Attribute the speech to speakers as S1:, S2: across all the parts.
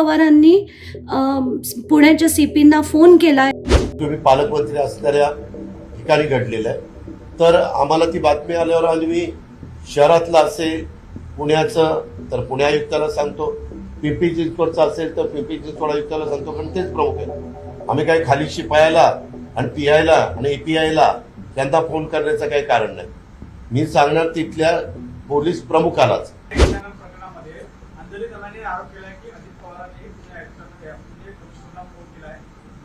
S1: पवारांनी पुण्याच्या सीपींना फोन केला
S2: तुम्ही पालकमंत्री असणाऱ्या ठिकाणी घडलेलं आहे. तर आम्हाला ती बातमी आल्यावर आम्ही शहरातलं असेल पुण्याचं तर पुणे आयुक्ताला सांगतो. पिंपरी चिंचवडचं असेल तर पिंपरी चिंचवड आयुक्ताला सांगतो कारण तेच प्रमुख आहे आम्ही काही खाली शिपायाला आणि पी आयला आणि एपीआयला त्यांना फोन करण्याचं काही कारण नाही. मी सांगणार तिथल्या पोलीस प्रमुखालाच.
S3: प्रकरणामध्ये अंजली दलाने आरोप केलाय की अजित पवारांनी पुणे आयुक्तांना म्हणजे कमिशनरला फोन केलाय.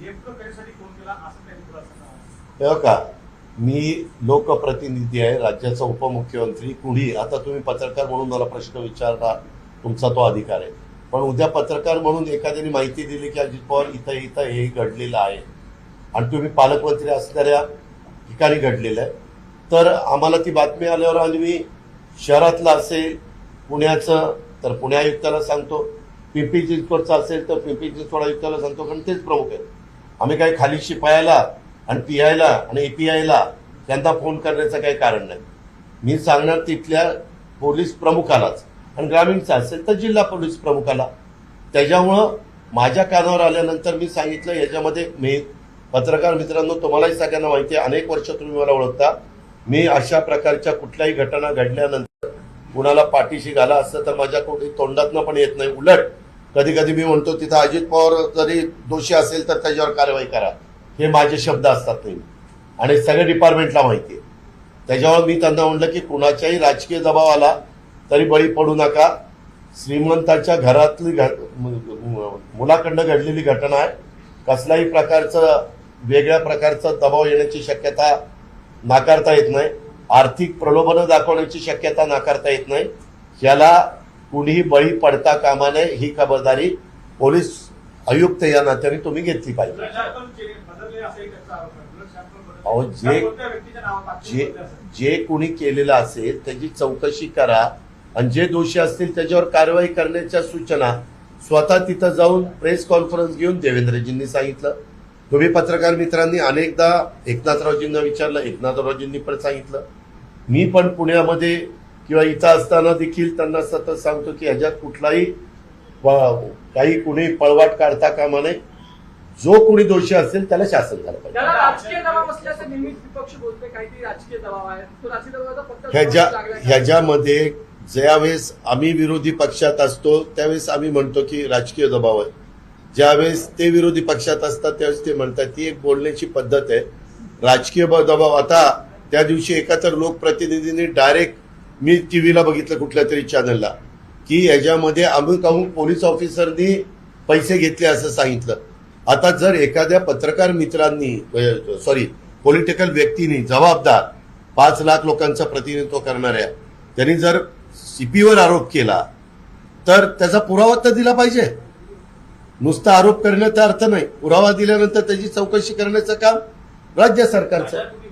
S3: नेमकं कशासाठी फोन केला असं त्यांनी खुलासा केला
S2: का मी लोकप्रतिनिधी आहे राज्याचा उपमुख्यमंत्री कुणी? आता तुम्ही पत्रकार म्हणून मला प्रश्न विचारला तुमचा तो अधिकार आहे. पण उद्या पत्रकार म्हणून एखाद्याने माहिती दिली की अजित पवार इथं इथं हे घडलेलं आहे. आणि तुम्ही पालकमंत्री असणाऱ्या ठिकाणी घडलेलं आहे. तर आम्हाला ती बातमी आल्यावर आम्ही शहरातला असेल पुण्याचं तर पुणे आयुक्ताला सांगतो. पिंपरी चिंचवडचं असेल तर पिंपरी चिंचवड आयुक्ताला सांगतो कारण तेच प्रमुख आहे आम्ही काही खाली शिपायाला आणि पी आयला आणि एपीआयला त्यांना फोन करण्याचं काही कारण नाही. मी सांगणार तिथल्या पोलीस प्रमुखालाच. आणि ग्रामीणचं असेल तर जिल्हा पोलीस प्रमुखाला. त्याच्यामुळं माझ्या कानावर आल्यानंतर मी सांगितलं याच्यामध्ये मी पत्रकार मित्रांनो तुम्हालाही सगळ्यांना माहिती आहे अनेक वर्ष तुम्ही मला ओळखता. मी अशा प्रकारच्या कुठल्याही घटना घडल्यानंतर कुणाला पाठीशी घाला असतं तर माझ्या कोणी तोंडातनं पण येत नाही. उलट कधी कधी मी म्हणतो तिथं अजित पवार जरी दोषी असेल तर त्याच्यावर कारवाई करा. हे माझे शब्द असतात नेहमी. आणि सगळ्या डिपार्टमेंटला माहिती आहे. त्याच्यावर मी त्यांना म्हणलं की कुणाच्याही राजकीय दबाव आला तरी बळी पडू नका. श्रीमंताच्या घरातली घ- मुलाकडनं घडलेली घटना आहे. कसल्याही प्रकारचं वेगळ्या प्रकारचा दबाव येण्याची शक्यता नाकारता येत नाही. आर्थिक प्रलोभनं दाखवण्याची शक्यता नाकारता येत नाही. याला कुणीही बळी पडता कामा नये ही खबरदारी पोलीस आयुक्त या नात्याने तुम्ही घेतली पाहिजे. अहो, जे- जे? जे कुणी केलेलं असेल त्याची चौकशी करा. आणि जे दोषी असतील त्याच्यावर कारवाई करण्याच्या सूचना स्वतः तिथं जाऊन प्रेस कॉन्फरन्स घेऊन देवेंद्रजींनी सांगितलं. तुम्ही पत्रकार मित्रांनी अनेकदा एकनाथरावजींना विचारलं एकनाथरावजींनी पण सांगितलं. मी पण पुण्यामध्ये किंवा इथं असताना देखील त्यांना सतत सांगतो की ह्याच्यात कुठलाही काही कुणी पळवाट काढता कामा नये. जो कुणी दोषी असेल त्याला शासन झालं पाहिजे? ह्याच्यामध्ये ज्यावेळेस आम्ही विरोधी पक्षात असतो त्यावेळेस आम्ही म्हणतो की राजकीय दबाव आहे. ज्यावेळेस ते विरोधी पक्षात असतात त्यावेळेस ते म्हणतात. ती एक बोलण्याची पद्धत आहे. राजकीय दबाव. आता त्या दिवशी एका तर लोकप्रतिनिधींनी डायरेक्ट मी टी व्हीला बघितलं कुठल्या तरी चॅनलला की याच्यामध्ये अमुक अमुक पोलीस ऑफिसरनी पैसे घेतले असं सांगितलं. आता जर एखाद्या पत्रकार मित्रांनी सॉरी पॉलिटिकल व्यक्तींनी जबाबदार पाच लाख लोकांचं प्रतिनिधित्व करणाऱ्या त्यांनी जर सीपीवर आरोप केला तर त्याचा पुरावा तर दिला पाहिजे. नुसता आरोप करण्याचा अर्थ नाही. पुरावा दिल्यानंतर त्याची चौकशी करण्याचं काम राज्य सरकारचं